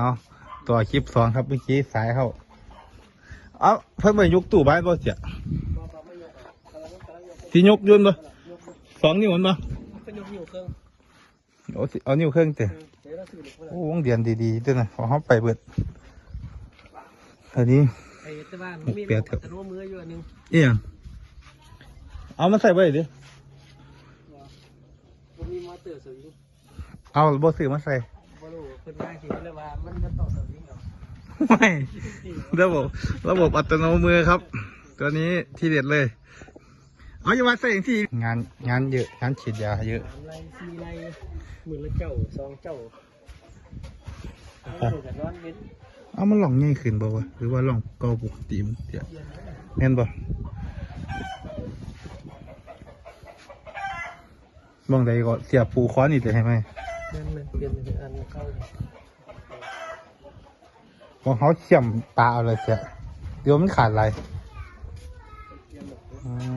เอาตัวคลิปสองครับเมื่อกี้สายเข้าเอาเพิ่นไปยกตู้บ้านบ่เสียสิยกยืนบ่สองนิ้วมันบ่เอาเอานิ้วเครื่องเตะโอ้วงเดียนดีๆด้วยนะขอเขาไปเบิดอันนี้ไอ้แต่ว่ามันมีเปลี่ยนเถอะแต่ว่ามืออยู่ยงเอามาใส่ไว้ดิมันมีมอเตอสวิงเอาบ่ซื้อมาใส่ บอลูเป็นได้คิดเลยว่ามันจะต่อสวิงเหรอไม่ระบบระบบอัตโนมือครับ ตัวนี้ที่เด็ดเลย เอาอย่ามาใส่อย่างที่งานงานเยอะงานฉีดยาเยอะสามไร่สี่ไร่หมื่นละเจ้าสองเจ้าเอาอยู่กับร้อนนิดเอามันหล่องง่ายขึ้นบ่วะหรือว่าหล่องเก่าปกติมันเดี๋ยวแม่นบ่มองใดก็เสียบปูค้อนนี่จะให้ไหม นั่นเลยเปลี่ยนเป็นอันเข้าเลยของเขาเชื่อมปลาเอาเลยเสียเดี๋ยวมันขาดอะไรอืม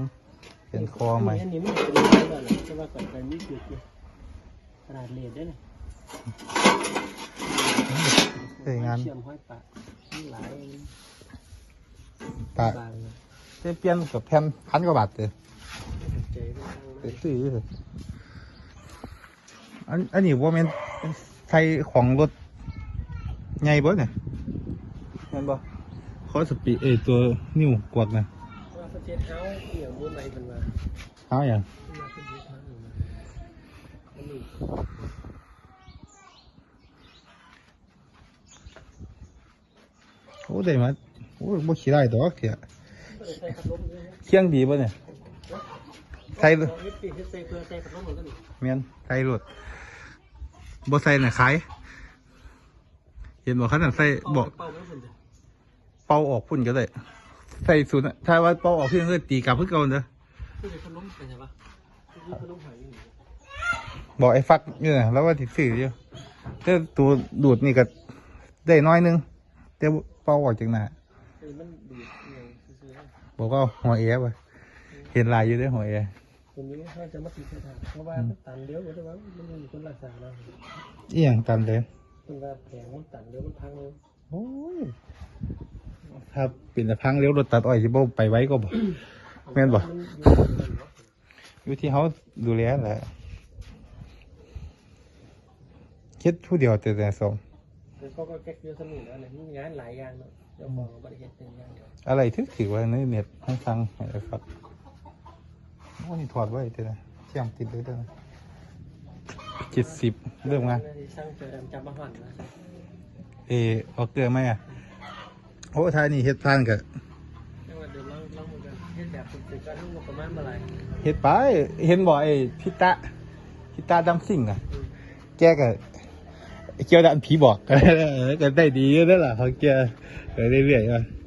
เป็นคอใหม่อันนี้มันเป็นอะไรบ้างล่ะแต่ว่าก่อนไปมีจุดอยู่ขนาดเลดได้เลยเอ้ยงานเชื่อมห้อยปะมีหลายปลาจะเปลี่ยนกับแผ่นพันกว่าบาทเลยซื้อ อันอันนี้ว่ามันเป็นใส่ของรถใหญ่บ่เนี่ยแม่นบ่เขาสปีเอยตัวนิ้วกวักนะว่าประเทศเขาเกี่ยวมุ้งไหนเป็นว่าเอาอย่างมาเป็นที่ทางอยู่นะอันนี้โอ้ได้มาโอ้บ่ขี้ได้ดอกเสียก็เลยใส่พัดลมด้วยนะเคียงดีบ่เนี่ยใส่ลองนิดปีให้ใส่เพื่อใส่พัดลมเหมือนกันนี่เมียนใส่รถ บ่ใส่น่ะขายเห็นบ่คันนั้นใส่บอกเป่าไม่เป็นเลยเป่าออกพุ่นก็ได้ใส่สูตรน่ะถ้าว่าเป่าออกเพียงคือตีกลับเพื่อเก่าเด้อคือพัดลมเป็นไงปะคือพัดลมหายอยู่นี่บอกไอ้ฟักนี่นะแล้วว่าติดสื่ออยู่แต่ตัวดูดนี่ก็ได้น้อยนึงแต่เป่าออกจากหน้าเออมันดูดเนี่ยซื้อๆนะบอกว่าหัวเอะไปเห็นลายอยู่ด้วยหัวเอะ ผมนี้เขาจะมาติดเส้นทางเพราะว่ามันตันเลี้ยวแต่ว่ามันมีคนรักษาเราเอียงตันเลยคนว่าแผงมันตันเลี้ยวมันพังเลยโอ้ยถ้าเป็นแต่พังเลี้ยวรถตัดอ้อยที่บ่ไปไว้ก็บอกแม่นบ่มันอยู่ในนั้นเนาะอยู่ที่เขาดูแลแหละคิดผู้เดียวแต่แต่สองคือเขาก็แก๊กเยอะสนุกแล้วเนี่ยมีงานหลายอย่างเนาะเจ้าของบริษัทเป็นอย่างเดียวอะไรถึงถือว่าในเน็ตให้ฟังให้ไอ้ฟัก โอ้นี่ถอดไว้แต่นะเที่ยงติดเลยเด้อเจ็ดสิบเริ่มงานสร้างเจอจำมาหันนะเออเอาเกลือไหมอะโอ้ทายนี่เฮ็ดพานกับจังหวัดเดิมเราเราเหมือนกันเฮ็ดแบบฝึกการทุ่งประมาณเมื่อไหร่เฮ็ดไป เห็นบ่ไอ้พิตะพิตะดำสิ่งอะ แกก็เกี่ยวดันผีบอกก็ได้ดีอยู่นั่นแหละเขาแกไปเรื่อยๆ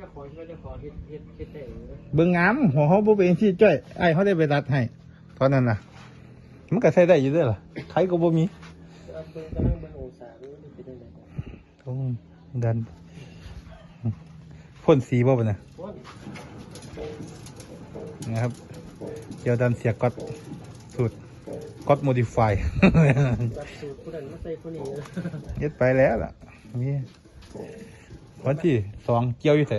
จะขอที่ว่าจะขอเฮ็ดเฮ็ดเฮ็ดแต่เองนะเบิ่งงามหัวเขาบ่เป็นที่จ้อยไอ้เขาได้ไปตัดให้ตอนนั้นน่ะ มันก็ใช้ได้อยู่เด้อล่ะใครก็บ่มีเอาเบิ่งกำลังเบิ่งองศามันเป็นยังไงต้องดันพ่นสีบ่ปะน่ะเพราะว่านะครับเกี่ยวดันเสียก๊อตสูตรก๊อตโมดิฟาย จับสูตรผู้นั้นมาใส่ผู้นี้นะ เย็ดไปแล้วล่ะนี่ วันที่สองเกี่ยวอยู่แส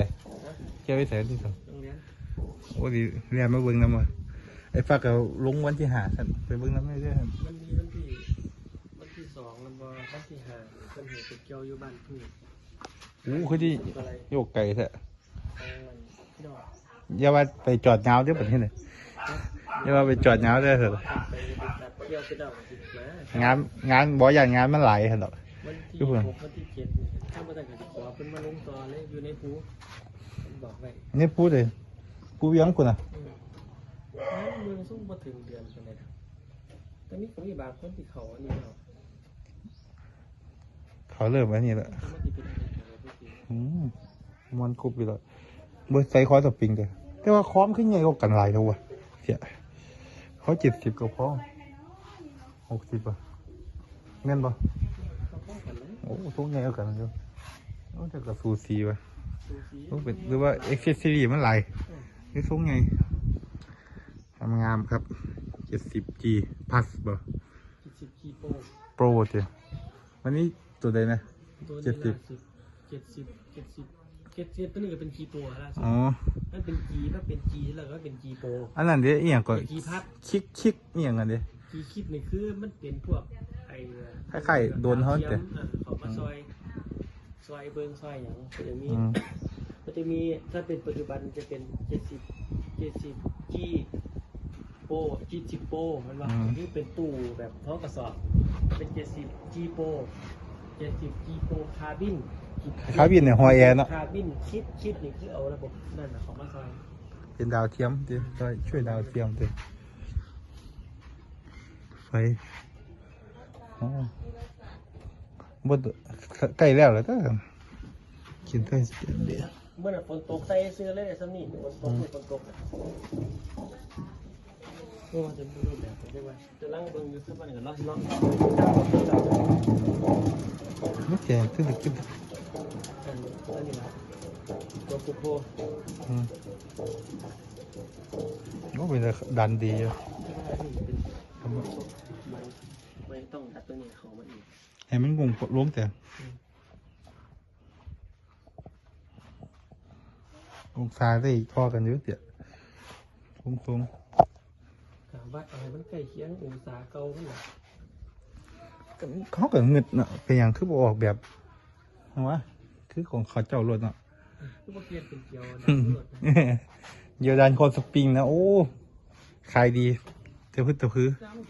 เกี่ยวอยู่แสที่สองโรงเรียนโอ้ดีเรียนมาเบิ่งน้ำมาไอ้ฟักก็ลงวันที่หาสันไปเบิ่งน้ำไม่ได้อมันมีวันที่วันที่สองแล้วบ่วันที่ห้าเพิ่นเฮ็ดเป็นเกี่ยวอยู่บ้านพึ่งอู้คือที่อะไรโยกไก่แท้อะไรพี่น้องอย่าว่าไปจอดยาวเด้อประเทศนี้อย่าว่าไปจอดยาวเด้อเถอะไปตัดเกี่ยวไปดอกสิมางานงานบ่อย่างงานมันหลายเหรอ วันที่ทุกคนหกวันที่เจ็ดถ้าบ่ได้ก็สิขอเพิ่นมาลงต่อเลยอยู่ในภูเพิ่นบอกไว้นี่พูดเลยพูดยังกูนะอืมเมืองสู้มาถึงเดือนกันเลยนะแต่นี่ก็มีบางคนที่เขาอันนี้เนาะเขาเริ่มอันนี้แล้วมันที่เป็นอะไรกันเลยพี่อืมมันครบไปแล้วบนใส่คอสปริงเลยแต่ว่าคอมขึ้นใหญ่กว่ากันหลายแล้ววะเสียเขาเจ็ดสิบก็พอหกสิบป่ะแม่นป่ะเขาป้ องกันเลยโอ้ทุกใหญ่กว่ากันอยู่โอ้แต่กับซูซีป่ะดูสิโอ้เป็นหรือว่าเอ็กซ์ซรีมันหลายนี่ทุกไงทำงามครับเจ็ดสิบ G plus บ่สิบกีโปโปรเจ้ไม่วันนี้ตัวใดนะตัวนี้เจ็ดสิบล่าสุดเจ็ดสิบเจ็ดสิบเจ็ดสิบตัวนี้ก็เป็นกีโปรล่าสุดอ๋อถ้าเป็นกีถ้าเป็นกีแล้วก็เป็นกีโปรอันนั้นเดี๋ยวอีหยังก็กีพัดคิกคิกอีหยังกันเดี๋ยวกีคิดนี่คือมันเป็นพวกไอ้คล้ายๆโดนเขาทีแต่ ยมอะเขามาซอย ซอยเบิ้งซอยอย่างก็จะมีอืม มันจะมีถ้าเป็นปัจจุบันจะเป็นเจ็ดสิบเจ็ดสิบจีโปจีจิโปมันว่านี่เป็นตู้แบบท้องกระสอบ เป็นเจ็ดสิบจีโปเจ็ดสิบจีโปคาร์บิน คาบินเนี่ยฮอยแอร์เนาะคาร์บินคิดคิดนี่คือเอาระบบนั่นนะของมาซอย เป็นดาวเทียมเดี๋ยวช่วยช่วยดาวเทียมเดี๋ยวไปอ๋อ บดใกล้แล้วเหรอเด้อกินได้สิเดี๋ยวเมื่อน่ะฝนตกใส่เสื้อเลยซ้ำนี่ฝนตกนี่ฝนตกอะโอ้จะดูรูปแบบไปได้ไหมจะลังเบิ่งอยู่สักวันหนึ่งก็ลองลองไม่แก่ขึ้นอีกขึ้นอันอันนี้นะตัวกุโพอืมโอ้เป็นดันดีอยู่ ที่ว่านี่เป็นไม่ไม่ ต้องดัดตัวนี้ของมันอีกให้มันงงล้มแต่องศาได้พอกันอยู่เดี๋ยวคุ้มคุ้มถามว่าอะไรมันใกล้เคียงองศาเก่าขึ้นหรอๆเขาก็เงึดเนาะเป็นอย่างคือบ่ออกแบบวะคือของเขาเจ้ารถเนาะคือว่าเปลี่ยนเป็นเกียวนะอืมรถนะเยอดันคอนสปริงนะโอ้ขายดีเจ้าพึ่งเจ้าพื้จ้ามัน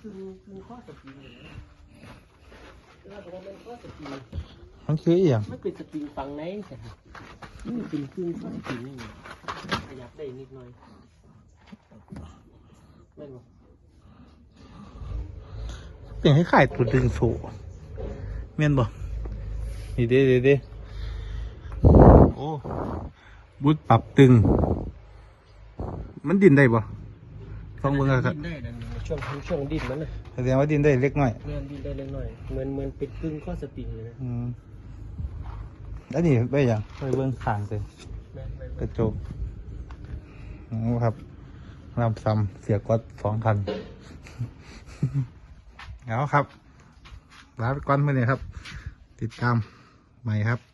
คือคือข้อสปริงเลยนะแล้วบอกว่ามันข้อสปริงมันคืออีหยังมันเป็นสปริงฟังในแต่มันเป็นครึ่งข้อสปริงนี่ไงขยับได้นิดหน่อยแม่นบอกเป็นให้ขายตัวดึงสูเมียนบ่นี่เด้เด้เด้โอ้บุดปรับตึง มันดินได้บ่ฟังเบิ่งอะครับดิ้นได้ดัง ช่วงช่วงดิ้นมันนะแสดงว่าดินได้เล็กน้อยเงินดิ้นได้เล็กน้อยเหมือนเหมือนเป็นครึ่งข้อสปริงเลยนะอืมแล้วนี่ไปอย่างไปเบิ่งข้างเลยแม่นไปกระจกโอ้ครับนำซ้ำเสียกดสองคันเอาครับลาไปก่อนเมื่อนี้ครับ ติดตามใหม่ครับ